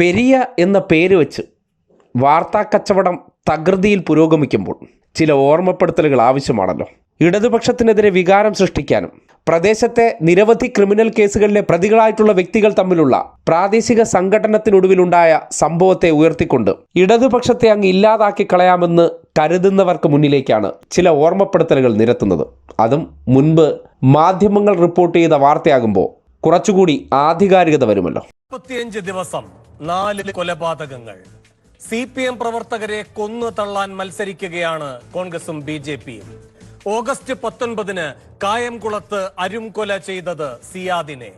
പെരിയ എന്ന പേര് വെച്ച് വാർത്താ കച്ചവടം തകൃതിയിൽ പുരോഗമിക്കുമ്പോൾ ചില ഓർമ്മപ്പെടുത്തലുകൾ ആവശ്യമാണല്ലോ. ഇടതുപക്ഷത്തിനെതിരെ വികാരം സൃഷ്ടിക്കാനും പ്രദേശത്തെ നിരവധി ക്രിമിനൽ കേസുകളിലെ പ്രതികളായിട്ടുള്ള വ്യക്തികൾ തമ്മിലുള്ള പ്രാദേശിക സംഘടനത്തിനൊടുവിലുണ്ടായ സംഭവത്തെ ഉയർത്തിക്കൊണ്ട് ഇടതുപക്ഷത്തെ അങ്ങ് ഇല്ലാതാക്കി കളയാമെന്ന് കരുതുന്നവർക്ക് മുന്നിലേക്കാണ് ചില ഓർമ്മപ്പെടുത്തലുകൾ നിരത്തുന്നത്. അതും മുൻപ് മാധ്യമങ്ങൾ റിപ്പോർട്ട് ചെയ്ത വാർത്തയാകുമ്പോൾ കുറച്ചുകൂടി ആധികാരികത വരുമല്ലോ. ദിവസം നാല് കൊലപാതകങ്ങൾ. സി പി എം പ്രവർത്തകരെ കൊന്നു തള്ളാൻ മത്സരിക്കുകയാണ് കോൺഗ്രസും ബി ജെ പിയും. ഓഗസ്റ്റ് പത്തൊൻപതിന് കായംകുളത്ത് അരുംകൊല ചെയ്തത് സിയാദിനെ.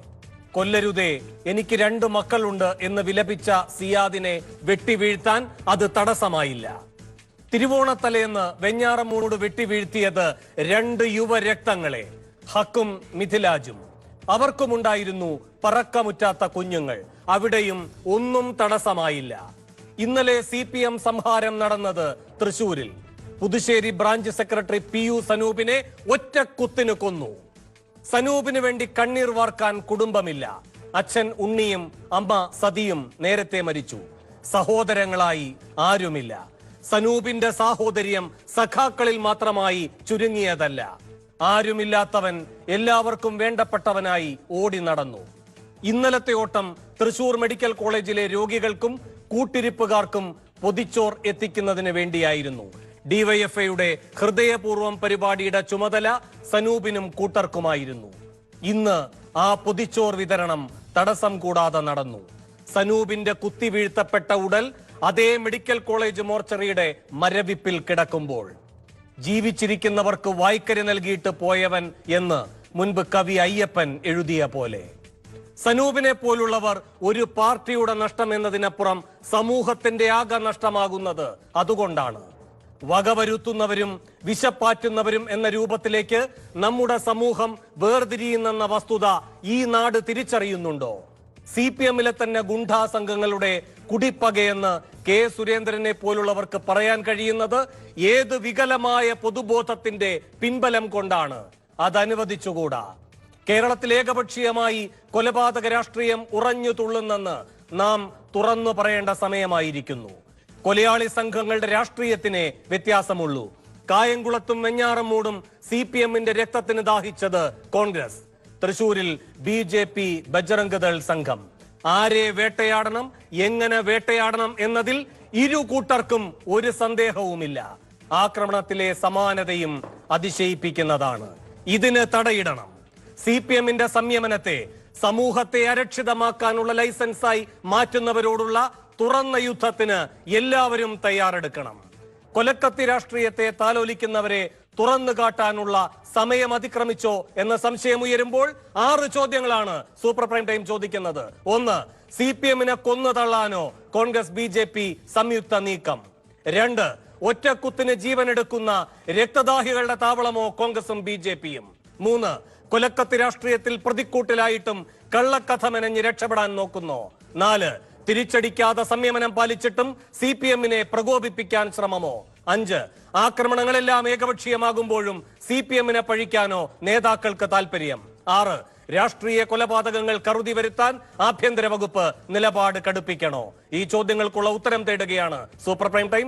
കൊല്ലരുതേ എനിക്ക് രണ്ട് മക്കളുണ്ട് എന്ന് വിലപിച്ച സിയാദിനെ വെട്ടിവീഴ്ത്താൻ അത് തടസ്സമായില്ല. തിരുവോണത്തലേന്ന് വെഞ്ഞാറമൂട് വെട്ടിവീഴ്ത്തിയത് രണ്ട് യുവരക്തങ്ങളെ ഹക്കും മിഥിലാജും. അവർക്കുമുണ്ടായിരുന്നു പറക്കമുറ്റാത്ത കുഞ്ഞുങ്ങൾ. അവിടെയും ഒന്നും തടസ്സമായില്ല. ഇന്നലെ സി പി എം സംഹാരം നടന്നത് തൃശൂരിൽ. Puthussery branch secretary P U സനൂപിനെ ഒറ്റ കുത്തിന് കൊന്നു. സനൂപിന് വേണ്ടി കണ്ണീർ വാർക്കാൻ കുടുംബമില്ല. അച്ഛൻ ഉണ്ണിയും അമ്മ സതിയും നേരത്തെ മരിച്ചു. സഹോദരങ്ങളായി ആരുമില്ല. സനൂപിന്റെ സാഹോദര്യം സഖാക്കളിൽ മാത്രമായി ചുരുങ്ങിയതല്ല. ആരുമില്ലാത്തവൻ എല്ലാവർക്കും വേണ്ടപ്പെട്ടവനായി ഓടി നടന്നു. ഇന്നലത്തെ ഓട്ടം തൃശൂർ മെഡിക്കൽ കോളേജിലെ രോഗികൾക്കും കൂട്ടിരിപ്പുകാർക്കും പൊതിച്ചോർ എത്തിക്കുന്നതിന് വേണ്ടിയായിരുന്നു. ഡിവൈഎഫ്ഐയുടെ ഹൃദയപൂർവം പരിപാടിയുടെ ചുമതല സനൂപിനും കൂട്ടർക്കുമായിരുന്നു. ഇന്ന് ആ പൊതിച്ചോർ വിതരണം തടസ്സം കൂടാതെ നടന്നു. സനൂപിന്റെ കുത്തി വീഴ്ത്തപ്പെട്ട ഉടൽ അതേ മെഡിക്കൽ കോളേജ് മോർച്ചറിയുടെ മരവിപ്പിൽ കിടക്കുമ്പോൾ ജീവിച്ചിരിക്കുന്നവർക്ക് വായ്ക്കരി നൽകിയിട്ട് പോയവൻ എന്ന് മുൻപ് കവി അയ്യപ്പൻ എഴുതിയ പോലെ. സനൂപിനെ പോലുള്ളവർ ഒരു പാർട്ടിയുടെ നഷ്ടം എന്നതിനപ്പുറം സമൂഹത്തിന്റെ ആകെ നഷ്ടമാകുന്നത് അതുകൊണ്ടാണ്. വകവരുത്തുന്നവരും വിശപ്പാറ്റുന്നവരും എന്ന രൂപത്തിലേക്ക് നമ്മുടെ സമൂഹം വേർതിരിയുന്നെന്ന വസ്തുത ഈ നാട് തിരിച്ചറിയുന്നുണ്ടോ? സി പി എമ്മിലെ തന്നെ ഗുണ്ടാ സംഘങ്ങളുടെ കുടിപ്പകയെന്ന് കെ സുരേന്ദ്രനെ പോലുള്ളവർക്ക് പറയാൻ കഴിയുന്നത് ഏത് വികലമായ പൊതുബോധത്തിന്റെ പിൻബലം കൊണ്ടാണ്? അതനുവദിച്ചുകൂടാ. കേരളത്തിൽ ഏകപക്ഷീയമായി കൊലപാതക രാഷ്ട്രീയം ഉറഞ്ഞു തുള്ളുന്നെന്ന് നാം തുറന്നു പറയേണ്ട സമയമായിരിക്കുന്നു. കൊലയാളി സംഘങ്ങളുടെ രാഷ്ട്രീയത്തിനെ വ്യത്യാസമുള്ളൂ. കായംകുളത്തും വെഞ്ഞാറമൂടും സി പി എമ്മിന്റെ രക്തത്തിന് ദാഹിച്ചത് കോൺഗ്രസ്. തൃശൂരിൽ ബി ജെ പി ബജറംഗദൾ സംഘം. ആരെ വേട്ടയാടണം എങ്ങനെ വേട്ടയാടണം എന്നതിൽ ഇരു കൂട്ടർക്കും ഒരു സന്ദേഹവുമില്ല. ആക്രമണത്തിലെ സമാനതയും അതിശയിപ്പിക്കുന്നതാണ്. ഇതിന് തടയിടണം. സി പി എമ്മിന്റെ സംയമനത്തെ സമൂഹത്തെ അരക്ഷിതമാക്കാനുള്ള ലൈസൻസായി മാറ്റുന്നവരോടുള്ള തുറന്ന യുദ്ധത്തിന് എല്ലാവരും തയ്യാറെടുക്കണം. കൊലക്കത്തി രാഷ്ട്രീയത്തെ താലോലിക്കുന്നവരെ തുറന്നു കാട്ടാനുള്ള സമയം അതിക്രമിച്ചോ എന്ന സംശയം ഉയരുമ്പോൾ ആറ് ചോദ്യങ്ങളാണ് സൂപ്പർ പ്രൈം ടൈം ചോദിക്കുന്നത്. ഒന്ന് സി പി എമ്മിനെ കൊന്നു തള്ളാനോ? കോൺഗ്രസ് ബി ജെ പി സംയുക്ത നീക്കം. രണ്ട് ഒറ്റക്കുത്തിന് ജീവനെടുക്കുന്ന രക്തദാഹികളുടെ താവളമോ കോൺഗ്രസും ബി ജെ പിയും? മൂന്ന് കൊലക്കത്തി രാഷ്ട്രീയത്തിൽ പ്രതിക്കൂട്ടിലായിട്ടും കള്ളക്കഥ മെനഞ്ഞ് രക്ഷപ്പെടാൻ നോക്കുന്നോ? നാല് തിരിച്ചടിക്കാതെ സംയമനം പാലിച്ചിട്ടും സി പി എമ്മിനെ പ്രകോപിപ്പിക്കാൻ ശ്രമമോ? അഞ്ച് ആക്രമണങ്ങളെല്ലാം ഏകപക്ഷീയമാകുമ്പോഴും സി പി എമ്മിനെ പഴിക്കാനോ നേതാക്കൾക്ക് താൽപര്യം? ആറ് രാഷ്ട്രീയ കൊലപാതകങ്ങൾ കറുതി വരുത്താൻ ആഭ്യന്തര വകുപ്പ് നിലപാട് കടുപ്പിക്കണോ? ഈ ചോദ്യങ്ങൾക്കുള്ള ഉത്തരം തേടുകയാണ് സൂപ്പർ പ്രൈം ടൈം.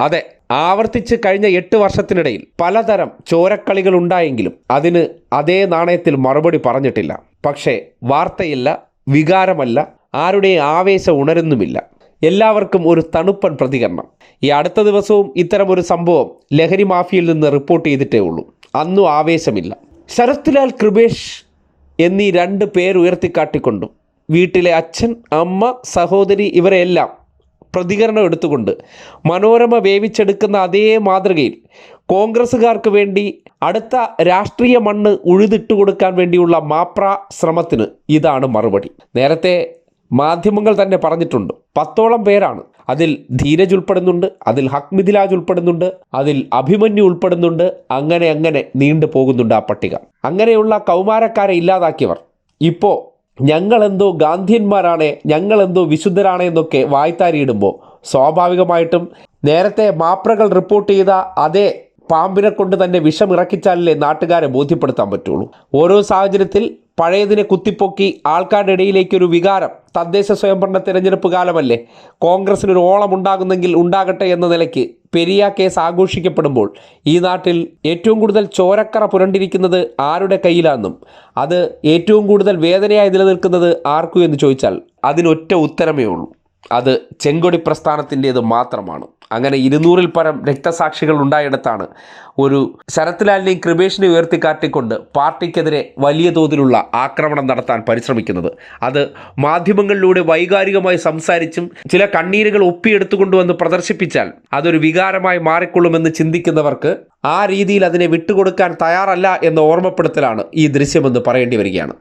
അതെ ആവർത്തിച്ച് കഴിഞ്ഞ എട്ട് വർഷത്തിനിടയിൽ പലതരം ചോരക്കളികൾ ഉണ്ടായെങ്കിലും അതിന് അതേ നാണയത്തിൽ മറുപടി പറഞ്ഞിട്ടില്ല. പക്ഷേ വാർത്തയില്ല വികാരമല്ല ആരുടെയും ആവേശം ഉണരുന്നുമില്ല. എല്ലാവർക്കും ഒരു തണുപ്പൻ പ്രതികരണം. ഈ അടുത്ത ദിവസവും ഇത്തരം ഒരു സംഭവം ലഹരി മാഫിയയിൽ നിന്ന് റിപ്പോർട്ട് ചെയ്തിട്ടേ ഉള്ളൂ. അന്നും ആവേശമില്ല. ശരത്ലാൽ കൃപേഷ് എന്നീ രണ്ട് പേര് ഉയർത്തിക്കാട്ടിക്കൊണ്ടും. വീട്ടിലെ അച്ഛൻ അമ്മ സഹോദരി ഇവരെല്ലാം പ്രതികരണം എടുത്തുകൊണ്ട് മനോരമ വേവിച്ചെടുക്കുന്ന അതേ മാതൃകയിൽ കോൺഗ്രസ്സുകാർക്ക് വേണ്ടി അടുത്ത രാഷ്ട്രീയ മണ്ണ് ഉഴുതിട്ട് കൊടുക്കാൻ വേണ്ടിയുള്ള മാപ്ര ശ്രമത്തിന് ഇതാണ് മറുപടി. നേരത്തെ മാധ്യമങ്ങൾ തന്നെ പറഞ്ഞിട്ടുണ്ട്. പത്തോളം പേരാണ്. അതിൽ ധീരജ് ഉൾപ്പെടുന്നുണ്ട് അതിൽ ഹക്മിദിലാജ് ഉൾപ്പെടുന്നുണ്ട് അതിൽ അഭിമന്യു ഉൾപ്പെടുന്നുണ്ട്. അങ്ങനെ അങ്ങനെ നീണ്ടു പോകുന്നുണ്ട് ആ പട്ടിക. അങ്ങനെയുള്ള കൗമാരക്കാരെ ഇല്ലാതാക്കിയവർ. ഇപ്പോൾ ഞങ്ങളെന്തോ ഗാന്ധിയന്മാരാണ് ഞങ്ങളെന്തോ വിശുദ്ധരാണ് എന്നൊക്കെ വായ്ത്താരിയിടുമ്പോൾ സ്വാഭാവികമായിട്ടും നേരത്തെ മാപ്രകൾ റിപ്പോർട്ട് ചെയ്ത അതേ പാമ്പിനെ കൊണ്ട് തന്നെ വിഷം ഇറക്കിച്ചാലല്ലേ നാട്ടുകാരെ ബോധ്യപ്പെടുത്താൻ പറ്റുള്ളൂ. ഓരോ സാഹചര്യത്തിൽ പഴയതിനെ കുത്തിപ്പൊക്കി ആൾക്കാരുടെ ഇടയിലേക്ക് ഒരു വികാരം തദ്ദേശ സ്വയംഭരണ തിരഞ്ഞെടുപ്പ് കാലമല്ലേ? കോൺഗ്രസിന് ഒരു ഓളം ഉണ്ടാകുന്നെങ്കിൽ ഉണ്ടാകട്ടെ എന്ന നിലയ്ക്ക് പെരിയ കേസ് ആഘോഷിക്കപ്പെടുമ്പോൾ ഈ നാട്ടിൽ ഏറ്റവും കൂടുതൽ ചോരക്കറ പുരണ്ടിരിക്കുന്നത് ആരുടെ കയ്യിലാണെന്നും അത് ഏറ്റവും കൂടുതൽ വേദനയായി നിലനിൽക്കുന്നത് ആർക്കു എന്ന് ചോദിച്ചാൽ അതിനൊറ്റ ഉത്തരമേ ഉള്ളൂ. അത് ചെങ്കൊടി പ്രസ്ഥാനത്തിന്റേത് മാത്രമാണ്. അങ്ങനെ ഇരുന്നൂറിൽ പരം രക്തസാക്ഷികൾ ഉണ്ടായിടത്താണ്. ഒരു ശരത്ലാലിനെയും കൃപേഷിനെയും ഉയർത്തിക്കാട്ടിക്കൊണ്ട് പാർട്ടിക്കെതിരെ വലിയ തോതിലുള്ള ആക്രമണം നടത്താൻ പരിശ്രമിക്കുന്നത്. അത് മാധ്യമങ്ങളിലൂടെ വൈകാരികമായി സംസാരിച്ചും ചില കണ്ണീരുകൾ ഒപ്പിയെടുത്തുകൊണ്ടുവന്ന് പ്രദർശിപ്പിച്ചാൽ അതൊരു വികാരമായി മാറിക്കൊള്ളുമെന്ന് ചിന്തിക്കുന്നവർക്ക് ആ രീതിയിൽ അതിനെ വിട്ടുകൊടുക്കാൻ തയ്യാറല്ല എന്ന ഓർമ്മപ്പെടുത്തലാണ് ഈ ദൃശ്യമെന്ന് പറയേണ്ടി വരികയാണ്.